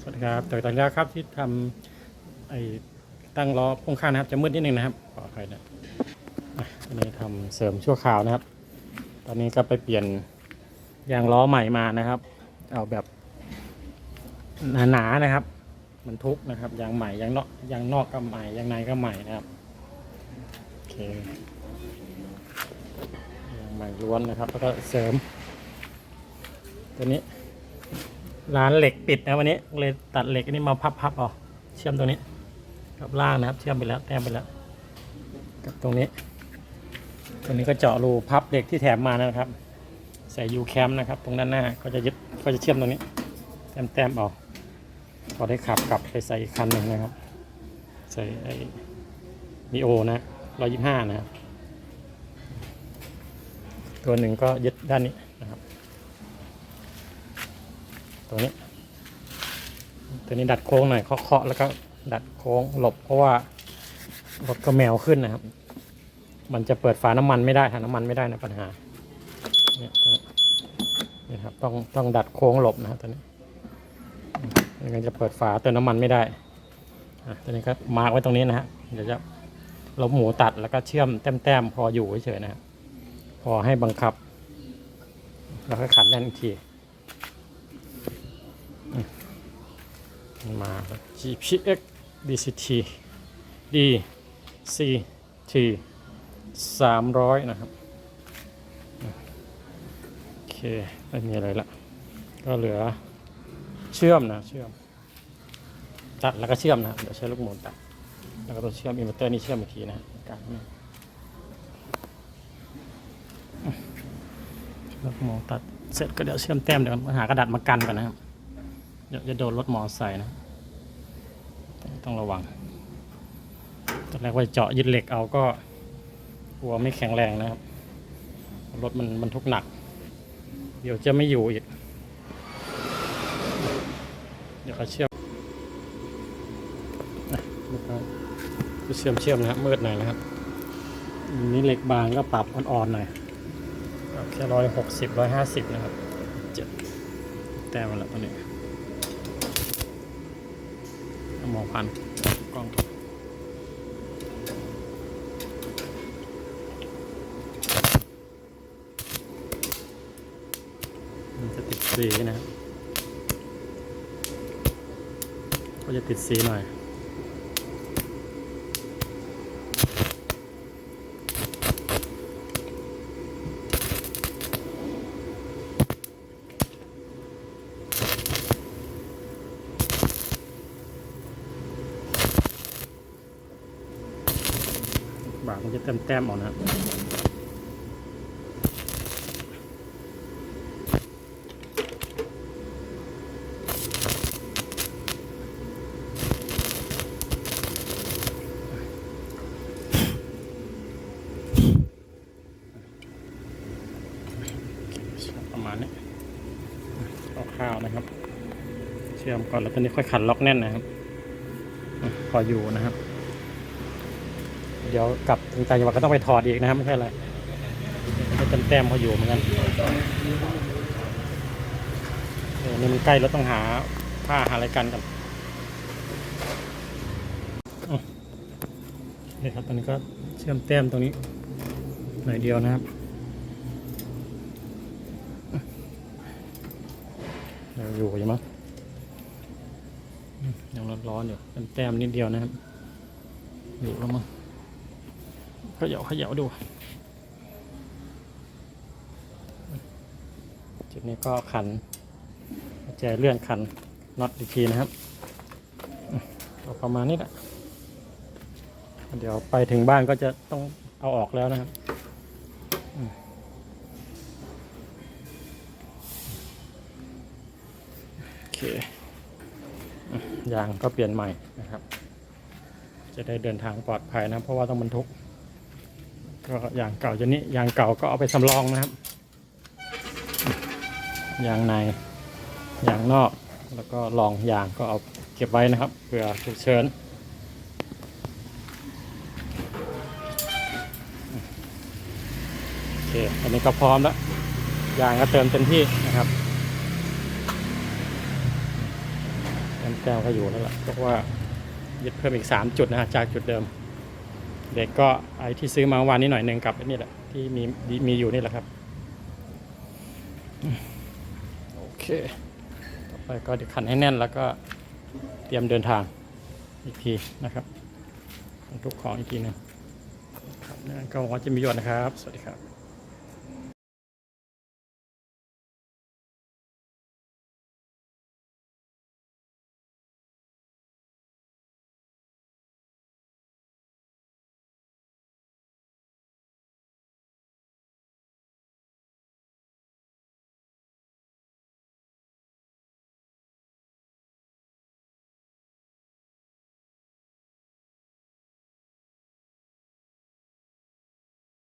สวัสดีครับต่อจากครับที่ทำไอ้ตั้งล้อพ่วงข้างนะครับ จะมืดนิดนึงนะครับขออภัยนะอะอันนี้ทำเสริมชั่วคราวนะครับ ตอนนี้ก็ไปเปลี่ยนยางล้อใหม่มานะครับ เอาแบบหนาๆนะครับ มันทุกนะครับยางใหม่ยางนอกยางนอกก็ใหม่ยางในก็ใหม่นะครับโอเคยางใหม่ล้วนนะครับ แล้วก็เสริมตัวนี้ ร้านเหล็กปิดนะวันนี้เลยตัดเหล็กอันนี้มาพับๆออกเชื่อมตัวนี้ กับล่างนะครับ เชื่อมไปแล้วแต้มไปแล้ว กับตรงนี้ ตรงนี้ก็เจาะรูพับเหล็กที่แถมมานะครับ ใส่ยูแคมนะครับ ตรงด้านหน้าก็จะยึดก็จะเชื่อมตรงนี้ แต้มแต้มๆออกพอได้ขับกลับไปใส่อีกคันหนึ่งนะครับ ใส่ไอ้มีโอนะร้อยยี่ห้านะครับตัวหนึ่งก็ยึดด้านนี้นะครับ ตัวนี้ ตัวนี้ดัดโค้งหน่อยเคาะๆแล้วก็ดัดโค้งหลบเพราะว่ารถก็แมวขึ้นนะครับ มันจะเปิดฝาน้ำมันไม่ได้ถ้าน้ำมันไม่ได้นะปัญหาเนี่ยนี่ครับต้องต้องดัดโค้งหลบนะครับตัวนี้ไม่งั้นจะเปิดฝาเติมน้ำมันไม่ได้อะตัวนี้ก็มาร์กไว้ตรงนี้นะฮะเดี๋ยวจะลบหมูตัดแล้วก็เชื่อมแต้มๆพออยู่เฉยๆนะครับพอให้บังคับ แล้วก็ขันแน่นอีกที มา GPX DCT DCT 300 นะครับ โอเคไม่มีอะไรละก็เหลือเชื่อมนะเชื่อม ตัดแล้วก็เชื่อมนะเดี๋ยวใช้ลูกหมุนตัด แล้วก็ตัวเชื่อมอินเวอร์เตอร์นี่เชื่อมอีกทีนะการนี่ลูกหมุนตัดเสร็จก็เดี๋ยวเชื่อมแต้มเดี๋ยวหากระดาษมากันก่อนนะครับ จะโดนรถมอไซค์นะ ต้องระวังตอนแรกว่าเจาะยึดเหล็กเอาก็กลัวไม่แข็งแรงนะครับ รถมันบรรทุกหนัก เดี๋ยวจะไม่อยู่อีก เดี๋ยวเขาเชื่อมอะลูกค้าจะเชื่อมเชื่อมนะครับมืดหน่อยนะครับอันนี้เหล็กบางก็ปรับอ่อนๆหน่อยแค่ร้อยหกสิบร้อยห้าสิบนะครับเจ็ดแต้มมาแล้วตอนนี้ หมอ พันกล้องมันจะติดสีนะก็จะติดสีหน่อย บางมันจะเต็มแต้มๆออกนะครับประมาณนี้คร่าวๆนะครับ เชื่อมก่อนแล้วตอนนี้ค่อยขันล็อกแน่นนะครับ พออยู่นะครับ เดี๋ยวกลับถึงต่างจังหวัดก็ต้องไปถอดอีกนะครับไม่ใช่อะไรให้เต็มแต้มเขาอยู่เหมือนกันเออนี่มันใกล้เรถต้องหาผ้าหาอะไรกันกันอืมนี่ครับตอนนี้ก็เชื่อมแต้มตรงนี้หน่อยเดียวนะครับยังอยู่อยู่มั้งอืมยังร้อนๆอยู่เป็นแต้มนิดเดียวนะครับอยู่แล้วมั้ง ขย่าเขย่าดู จุดนี้ก็ขันแจเลื่อนขันน็อตอีกทีนะครับเอืมก็ประมาณนี้แหละเดี๋ยวไปถึงบ้านก็จะต้องเอาออกแล้วนะครับโอเคอยางก็เปลี่ยนใหม่นะครับ จะได้เดินทางปลอดภัยนะ เพราะว่าต้องบรรทุก ก็อย่างเก่าจะนี้อย่างเก่าก็เอาไปสำรองนะครับยางในยางนอกแล้วก็ลองยางก็เอาเก็บไว้นะครับเผื่อฉุกเฉินโอเคอันนี้ก็พร้อมแล้วยางก็เติมเต็มที่นะครับแต้มก็อยู่แล้วล่ะเพราะว่ายึดเพิ่มอีกสามจุดนะฮะจากจุดเดิม เด็กก็ไอที่ซื้อมาเมื่อวานนี้หน่อยหนึ่งกับไอ้นี่แหละที่มีมีอยู่นี่แหละครับ โอเค ต่อไปก็เดี๋ยวขันให้แน่นแล้วก็เตรียมเดินทางอีกทีนะครับบรรทุกของอีกทีหนึงครับนั่นก็หวังว่าจะมีประโยชน์นะครับ สวัสดีครับ